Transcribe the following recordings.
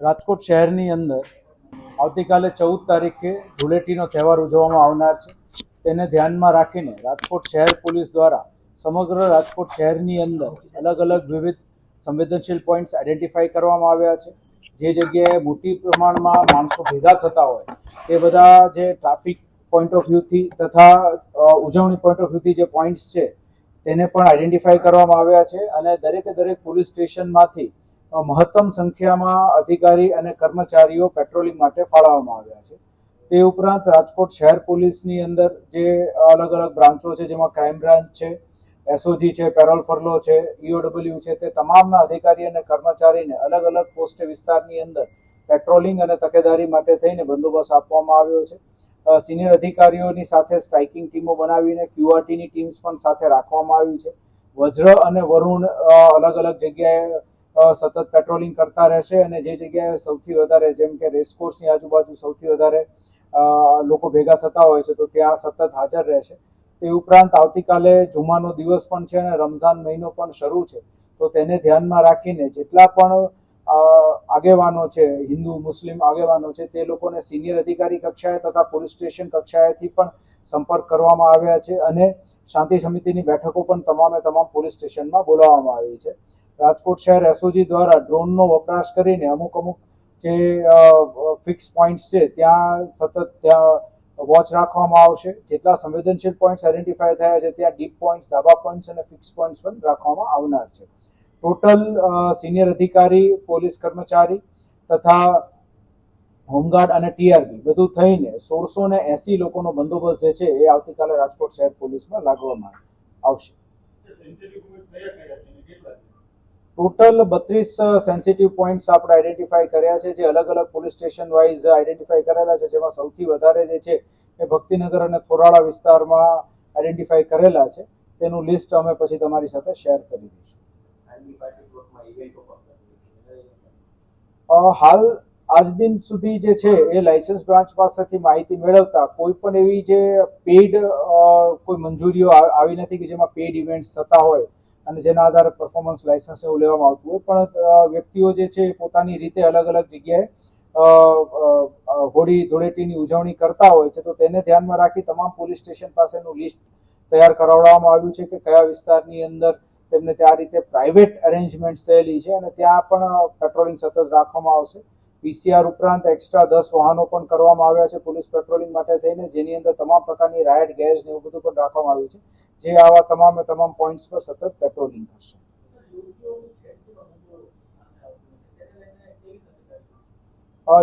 રાજકોટ શહેરની અંદર આવતીકાલે ચૌદ તારીખે ધૂળેટીનો તહેવાર ઉજવવામાં આવનાર છે. તેને ધ્યાનમાં રાખીને રાજકોટ શહેર પોલીસ દ્વારા સમગ્ર રાજકોટ શહેરની અંદર અલગ અલગ વિવિધ સંવેદનશીલ પોઈન્ટ્સ આઈડેન્ટિફાઈ કરવામાં આવ્યા છે. જે જગ્યાએ મોટી પ્રમાણમાં માણસો ભેગા થતા હોય, તે બધા જે ટ્રાફિક પોઈન્ટ ઓફ વ્યૂથી તથા ઉજવણી પોઈન્ટ ઓફ વ્યૂથી જે પોઈન્ટ્સ છે, તેને પણ આઈડેન્ટિફાઈ કરવામાં આવ્યા છે અને દરેકે દરેક પોલીસ સ્ટેશનમાંથી મહત્તમ સંખ્યામાં અધિકારી અને કર્મચારીઓ પેટ્રોલિંગ માટે ફાળવવામાં આવ્યા છે. તે ઉપરાંત રાજકોટ શહેર પોલીસની અંદર જે અલગ અલગ બ્રાન્ચો છે, જેમાં ક્રાઇમ બ્રાન્ચ છે, એસઓજી છે, પેરોલ ફરલો છે, ઈઓડબલ્યુ છે, તે તમામના અધિકારી અને કર્મચારીને અલગ અલગ પોસ્ટ વિસ્તારની અંદર પેટ્રોલિંગ અને તકેદારી માટે થઈને બંદોબસ્ત આપવામાં આવ્યો છે. સિનિયર અધિકારીઓની સાથે સ્ટ્રાઇકિંગ ટીમો બનાવીને ક્યુઆરટીની ટીમ્સ પણ સાથે રાખવામાં આવી છે. વજ્ર અને વરુણ અલગ અલગ જગ્યાએ સતત પેટ્રોલિંગ કરતા રહેશે અને જે જગ્યાએ સૌથી વધારે જેમ કે રેસકોર્સની આજુબાજુ સૌથી વધારે લોકો ભેગા થતા હોય છે તો ત્યાં સતત હાજર રહેશે. તે ઉપરાંત આવતીકાલે જુમાનો દિવસ પણ છે અને રમઝાન મહિનો પણ શરૂ છે. તો તેને ધ્યાનમાં રાખીને જેટલા પણ આગેવાનો છે, હિન્દુ, મુસ્લિમ આગેવાનો છે, તે લોકોને સિનિયર અધિકારી કક્ષાએ તથા પોલીસ સ્ટેશન કક્ષાએથી પણ સંપર્ક કરવામાં આવ્યા છે અને શાંતિ સમિતિની બેઠકો પણ તમામે તમામ પોલીસ સ્ટેશનમાં બોલાવવામાં આવી છે. રાજકોટ શહેર એસઓજી દ્વારા ડ્રોનનો વપરાશ કરીને અમુક અમુક જે ફિક્સ પોઈન્ટ્સ છે, ત્યાં સતત ત્યાં વોચ રાખવામાં આવશે. જેટલા સંવેદનશીલ પોઈન્ટ્સ આઈડેન્ટિફાય થયા છે, ત્યાં ડીપ પોઈન્ટ્સ ધાબા પોઈન્ટ્સ અને ફિક્સ પોઈન્ટ્સ પણ રાખવામાં આવનાર છે. ટોટલ સિનિયર અધિકારી, પોલીસ કર્મચારી તથા હોમગાર્ડ અને ટીઆરબી બધું થઈને સોળસો ને એસી લોકોનો બંદોબસ્ત જે છે, એ આવતીકાલે રાજકોટ શહેર પોલીસમાં લાગવામાં આવશે. ટોટલ બત્રીસ સેન્સિટિવ પોઈન્ટ્સ આપણે આઈડેન્ટિફાઈ કર્યા છે, જે અલગ અલગ પોલીસ સ્ટેશન વાઇઝ આઈડેન્ટિફાઈ કરેલા છે, જેમાં સૌથી વધારે જે છે એ ભક્તિનગર અને થોરાળા વિસ્તારમાં આઈડેન્ટિફાઈ કરેલા છે. તેનું લિસ્ટ અમે પછી તમારી સાથે શેર કરી દઈશું. હાલ, આજ દિન સુધી જે છે એ લાયસન્સ બ્રાન્ચ પાસેથી માહિતી મેળવતા કોઈ પણ એવી જે પેઇડ કોઈ મંજૂરીઓ આવી નથી કે જેમાં પેઇડ ઇવેન્ટ્સ થતા હોય અને જેના આધારે પરફોર્મન્સ લાયસન્સ એવું લેવામાં આવતું હોય. પણ વ્યક્તિઓ જે છે એ પોતાની રીતે અલગ અલગ જગ્યાએ હોળી ધૂળેટીની ઉજવણી કરતા હોય છે, તો તેને ધ્યાનમાં રાખી તમામ પોલીસ સ્ટેશન પાસેનું લિસ્ટ તૈયાર કરાવડાવવામાં આવ્યું છે કે કયા વિસ્તારની અંદર તેમને ત્યાં રીતે પ્રાઇવેટ અરેન્જમેન્ટ થયેલી છે અને ત્યાં પણ પેટ્રોલિંગ સતત રાખવામાં આવશે. પીસીઆર ઉપરાંત એક્સ્ટ્રા દસ વાહનો પણ કરવામાં આવ્યા છે પોલીસ પેટ્રોલિંગ માટે થઈને, જેની અંદર તમામ પ્રકારની રાયડ ગેસ એવું બધું પણ રાખવામાં આવ્યું છે, જે આવા તમામે તમામ પોઈન્ટ્સ પર સતત પેટ્રોલિંગ કરશે.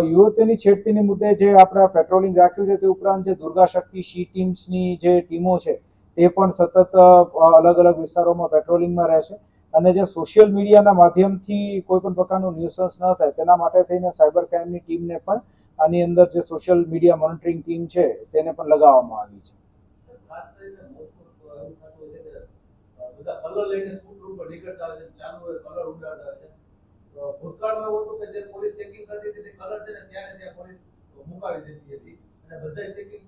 યુવતીની છેડતીની મુદ્દે જે આપણે પેટ્રોલિંગ રાખ્યું છે તે ઉપરાંત જે દુર્ગા શક્તિ શી ટીમ્સની જે ટીમો છે, તે પણ સતત અલગ અલગ વિસ્તારોમાં પેટ્રોલિંગમાં રહેશે અને જે સોશિયલ મીડિયાના માધ્યમથી કોઈ પણ પ્રકારનું ન્યુસન્સ ન થાય, તેના માટે થઈને સાયબર ક્રાઇમની ટીમને પણ આની અંદર જે સોશિયલ મીડિયા મોનિટરિંગ ટીમ છે, તેને પણ લગાવવામાં આવી છે. ભૂતકાળમાં એવું હતું કે જે પોલીસ ચેકિંગ કરતી હતી કલર છે ને ત્યાં પોલીસ મુકાવી દેતી હતી. અને બધા ચેકિંગ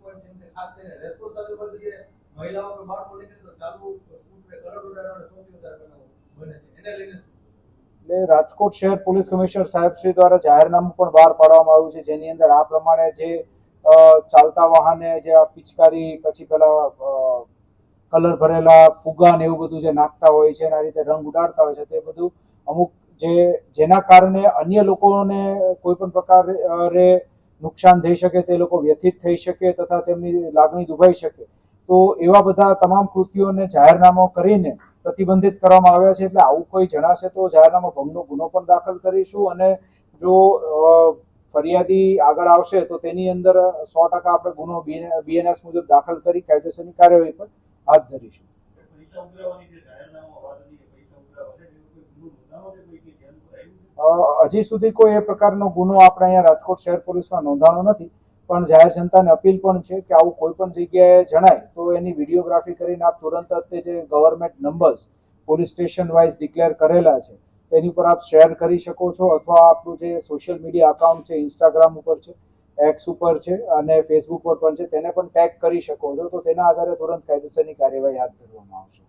મહિલાઓ કે બાળકો નીકળે તો ચાલુ સ્કૂટરે કલર ઉડાડવાનો સૌથી વધારે બનાવ. એટલે રાજકોટ શહેર પોલીસ કમિશનર સાહેબ શ્રી દ્વારા જાહેરનામું પણ બહાર પાડવામાં આવ્યું છે, જેની અંદર આ પ્રમાણે જે ચાલતા વાહને જે આ પિચકારી, પછી પેલા કલર ભરેલા ફુગા ને એવું બધું જે નાખતા હોય છે, એના રીતે રંગ ઉડાડતા હોય છે, તે બધું અમુક જે, જેના કારણે અન્ય લોકોને કોઈ પણ પ્રકારે નુકસાન થઈ શકે, તે લોકો વ્યથિત થઈ શકે તથા તેમની લાગણી દુભાઈ શકે. તો એવા બધા તમામ કૃત્યોને જાહેરનામો કરીને પ્રતિબંધિત કરવામાં આવ્યા છે એટલે આવું કોઈ જણાશે તો જાહેરનામા ભંગનો ગુનો પણ દાખલ કરીશું અને જો ફરિયાદી આગળ આવશે તો તેની અંદર સો ટકા આપણે ગુનો બીએનએસ મુજબ દાખલ કરી કાયદેસરની કાર્યવાહી પણ હાથ ધરીશું. હજી સુધી કોઈ એ પ્રકારનો ગુનો આપણે અહીંયા રાજકોટ શહેર પોલીસમાં નોંધાણો નથી. પણ જાહેર જનતાને અપીલ પણ છે કે આવું કોઈ પણ જગ્યાએ જણાય, તો એની વિડીયોગ્રાફી કરીને આપ તુરંત તે જે government numbers police station wise declare કરેલા છે, તેની પર આપ શેર કરી શકો છો અથવા આપણું જે સોશિયલ મીડિયા અકાઉન્ટ છે ઇન્સ્ટાગ્રામ ઉપર છે એક્સ ઉપર છે અને ફેસબુક પર પણ છે, તેને પણ ટેગ કરી શકો છો, તો તેના આધારે તુરંત કાયદેસરની કાર્યવાહી હાથ ધરવામાં આવશે.